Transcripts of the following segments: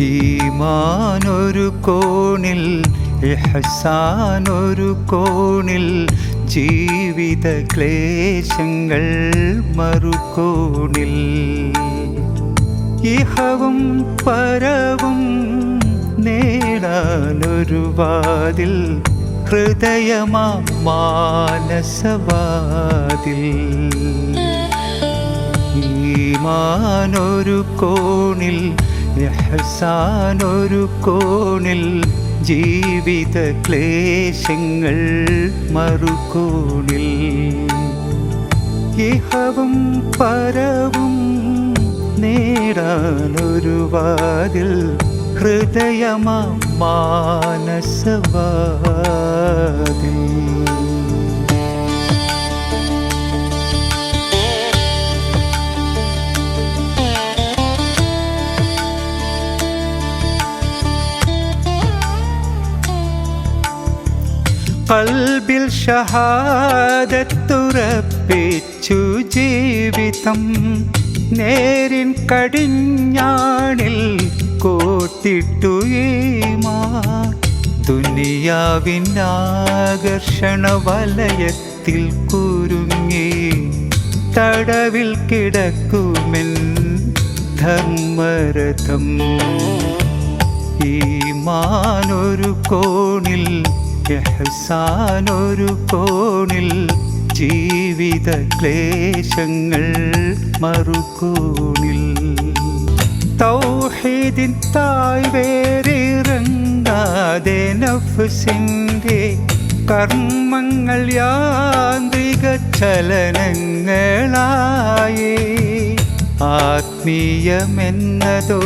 ഈമാനൊരു കോണിൽ ഇഹസാനൊരു കോണിൽ ജീവിത ക്ലേശങ്ങൾ മറുകോണിൽ. ഇഹവും പരവും നേടാനൊരു വാതിൽ ഹൃദയമാ മാനസവാതിൽ. ഈമാനൊരു കോണിൽ ഇഹ്സാനൊരു കോണിൽ ജീവിത ക്ലേശങ്ങൾ മറുകോണിൽ. ഇഹവും പരവും നേടാനൊരു വാതിൽ ഹൃദയമ മാനസവാതിൽ. കൽബിൽ ഷഹാദത്തുറപ്പിച്ചു ജീവിതം. നേരിൻ കടിഞ്ഞാണിൽ കോത്തിട്ടു ഈമാ ദുനിയാവിൻ ആകർഷണ വലയത്തിൽ കുരുങ്ങി. തടവിൽ കിടക്കുമെൻ ധർമ്മരഥം. ഈ മാനൊരു കോണിൽ എഹ്സാനൊരു കോണിൽ ജീവിത ക്ലേശങ്ങൾ മറുകോണിൽ. തൗഹീദിൻ തായ് വേറിറങ്ങാതെ നഫ്സിന്റെ കർമ്മങ്ങൾ യാന്ത്രിക ചലനങ്ങളായേ. ആത്മീയമെന്നതോ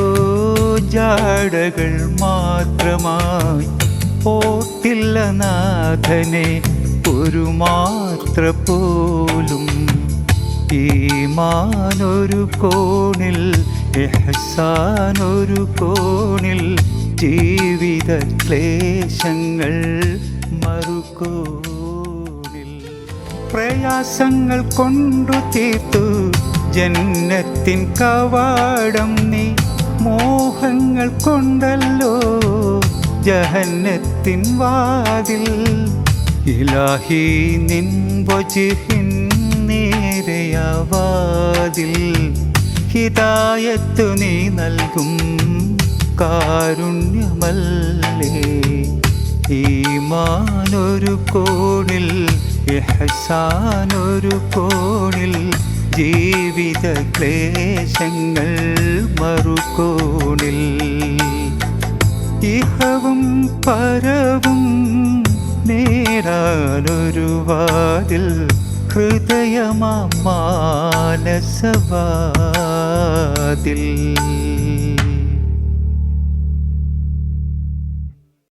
ജാടകൾ മാത്രമായി ഓട്ടില്ല നാഥനെ ഒരു മാത്ര പോലും ഈ മാനൊരു കോണിൽ എഹ്സാനൊരു കോണിൽ ജീവിത ക്ലേശങ്ങൾ മറുകോണിൽ. പ്രയാസങ്ങൾ കൊണ്ടു തീർത്തു ജന്നത്തിൻ കവാടം നീ മോഹങ്ങൾ കൊണ്ടല്ലോ ജഹന്നത്തിൻ വാതിൽ ഇലാഹി നിൻ വജിഹിൻ നേരയവാതിൽ ഹിതായത്തു നീ നൽകും കാരുണ്യമല്ലേ. ഈമാനൊരു കോണിൽ യഹസാനൊരു കോണിൽ ജീവിത ക്ലേശങ്ങൾ മറുകോണിൽ ഇഹവും പരവും നേടാനൊരു വാതിൽ ഹൃദയമാ മാനസവാതിൽ.